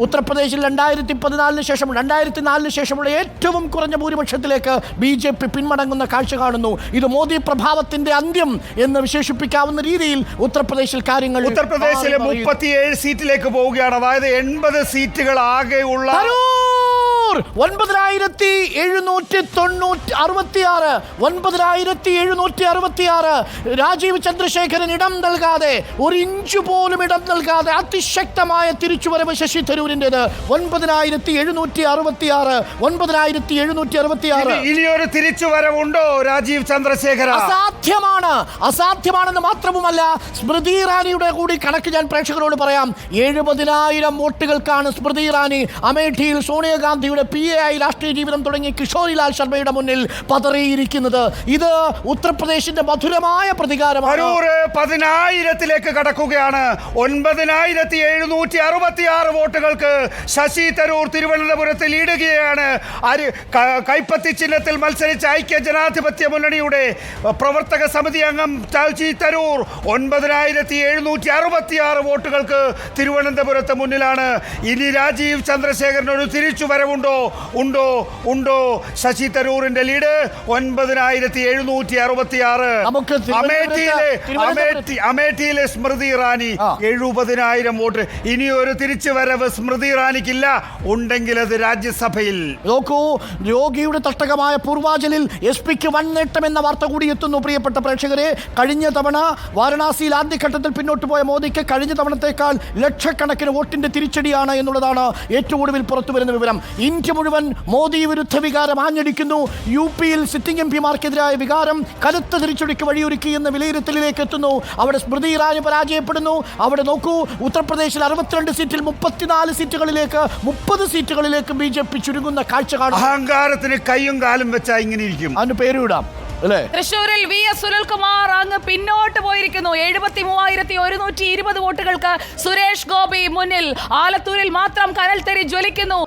ഉത്തർപ്രദേശിൽ രണ്ടായിരത്തി പതിനാലിന് ശേഷം രണ്ടായിരത്തി നാലിന് ശേഷമുള്ള ഏറ്റവും കുറഞ്ഞ ഭൂരിപക്ഷത്തിലേക്ക് ബി ജെ പി പിന്മടങ്ങുന്ന കാഴ്ച കാണുന്നു ഇത് മോദി പ്രഭാവത്തിന്റെ അന്ത്യം എന്ന് വിശേഷിപ്പിക്കാവുന്ന രീതിയിൽ ഉത്തർപ്രദേശിൽ കാര്യങ്ങൾ ഉത്തർപ്രദേശിലെ. മുപ്പത്തിയേഴ് സീറ്റിലേക്ക് പോവുകയാണ് അതായത് എൺപത് സീറ്റുകൾ ആകെയുള്ള തരൂർ ഒൻപതിനായിരത്തി എഴുന്നൂറ്റി തൊണ്ണൂറ്റി അറുപത്തിയാറ് ഒൻപതിനായിരത്തി എഴുന്നൂറ്റി അറുപത്തിയാറ്. രാജീവ് ചന്ദ്രശേഖരൻ ഇടം നൽകാതെ ഒരു ഇഞ്ച് പോലും ഇടം നൽകാതെ അതിശക്തമായ തിരിച്ചുവരവ് ശശി തരൂരിന്റെത്. ഒൻപതിനായിരത്തി എഴുന്നൂറ്റി അറുപത്തിയാറ് ഒൻപതിനായിരത്തി എഴുന്നൂറ്റി അറുപത്തിയാറ്. ഇനി- ഇനിയൊരു തിരിച്ചുവരവുണ്ടോ രാജീവ് ചന്ദ്രശേഖര? അസാധ്യമാണ്. അസാധ്യമാണെന്ന് മാത്രവുമല്ല സ്മൃതി ഇറാനിയുടെ കൂടി കണക്ക് ഞാൻ പ്രേക്ഷകരോട് പറയാം. എഴുപതിനായിരം വോട്ടുകൾക്കാണ് സ്മൃതി ഇറാനി അമേഠിയിൽ സോണിയാഗാന്ധിയുടെ പി എ ആയി രാഷ്ട്രീയ ജീവിതം തുടങ്ങി കിഷോരിലാൽ ശർമ്മയുടെ മുന്നിൽ പതറിയിരിക്കുന്നത്. ഇത് ഉത്തർപ്രദേശിന്റെ മധുരമായ പ്രതികാരമാണ്. പതിനായിരത്തിലേക്ക് കടക്കുകയാണ്. ഒൻപതിനായിരത്തി എഴുന്നൂറ്റി അറുപത്തി ആറ് വോട്ടുകൾക്ക് ശശി തരൂർ തിരുവനന്തപുരത്ത് ലീഡുകയാണ് അരി കൈപ്പത്തി ചിഹ്നത്തിൽ മത്സരിച്ച ഐക്യ ജനാധിപത്യ മുന്നണിയുടെ പ്രവർത്തക സമിതി അംഗം ശശി തരൂർ ഒൻപതിനായിരത്തി എഴുന്നൂറ്റി അറുപത്തി ആറ് വോട്ടുകൾക്ക് തിരുവനന്തപുരത്ത് മുന്നിലാണ്. ഇനി രാജീവ് ചന്ദ്രശേഖരൻ ഒരു തിരിച്ചുവരവുണ്ടോ? ഉണ്ടോ? ഉണ്ടോ? ഉണ്ടോ? ശശി തരൂറിന്റെ ലീഡ് ഒൻപതിനായിരത്തി എഴുന്നൂറ്റി അറുപത്തി ആറ് അമേഠിയിലെ അമേഠി അമേഠിയിലെ സ്മൃതി ഇറാനി. എഴുപതിനായിരം വോട്ട്. ഇനി ഒരു തിരിച്ചു വരവ് സ്മൃതി ഇറാനിക്കില്ല. ഉണ്ടെങ്കിൽ അത് രാജ്യസഭയിൽ. നോക്കൂ രോഗിയുടെ തട്ടകമായ പൂർവാചലിൽ എസ് പിക്ക് വൻ നേട്ടം എന്ന വാർത്ത കൂടി എത്തുന്നു പ്രിയപ്പെട്ട പ്രേക്ഷകരെ. കഴിഞ്ഞ തവണ വാരണാസിയിൽ ആദ്യഘട്ടത്തിൽ പിന്നോട്ട് പോയ മോദിക്ക് കഴിഞ്ഞ തവണത്തേക്കാൾ ലക്ഷക്കണക്കിന് വോട്ടിന്റെ തിരിച്ചടിയാണ് എന്നുള്ളതാണ് ഏറ്റവും ഒടുവിൽ പുറത്തു വരുന്ന വിവരം ഇന്ത്യ മുഴുവൻ മോദി വിരുദ്ധ വികാരം ആഞ്ഞടിക്കുന്നു. യു പിയിൽ സിറ്റിംഗ് എം പിമാർക്കെതിരായ വികാരം കരുത്ത് തിരിച്ചടിക്ക് വഴിയൊരുക്കി എന്ന വിലയിരുത്തലിലേക്ക് എത്തുന്നു. അവിടെ സ്മൃതി ഇറാനി പരാജയപ്പെടുന്നു. അവിടെ നോക്കൂ ഉത്തർപ്രദേശിൽ അറുപത്തിരണ്ട് സീറ്റിൽ മുപ്പത്തിനാല് സീറ്റുകളിലേക്ക് മുപ്പത് സീറ്റുകളിലേക്ക് ബി ജെ പി ചുരുങ്ങുന്ന കാഴ്ച കാണുന്നു അഹങ്കാരത്തിന് കൈയും കാലും വെച്ചാ ഇങ്ങനെ ഇരിക്കും. അതിന് പേരിടാം അല്ലേ? തൃശൂരിൽ വി എസ് സുനിൽകുമാർ അങ്ങ് പിന്നോട്ട് പോയിരിക്കുന്നു. എഴുപത്തി മൂവായിരത്തി ഒരുന്നൂറ്റി ഇരുപത് വോട്ടുകൾക്ക് സുരേഷ് ഗോപി മുന്നിൽ. ആലത്തൂരിൽ മാത്രം കനൽത്തെരി ജ്വലിക്കുന്നു.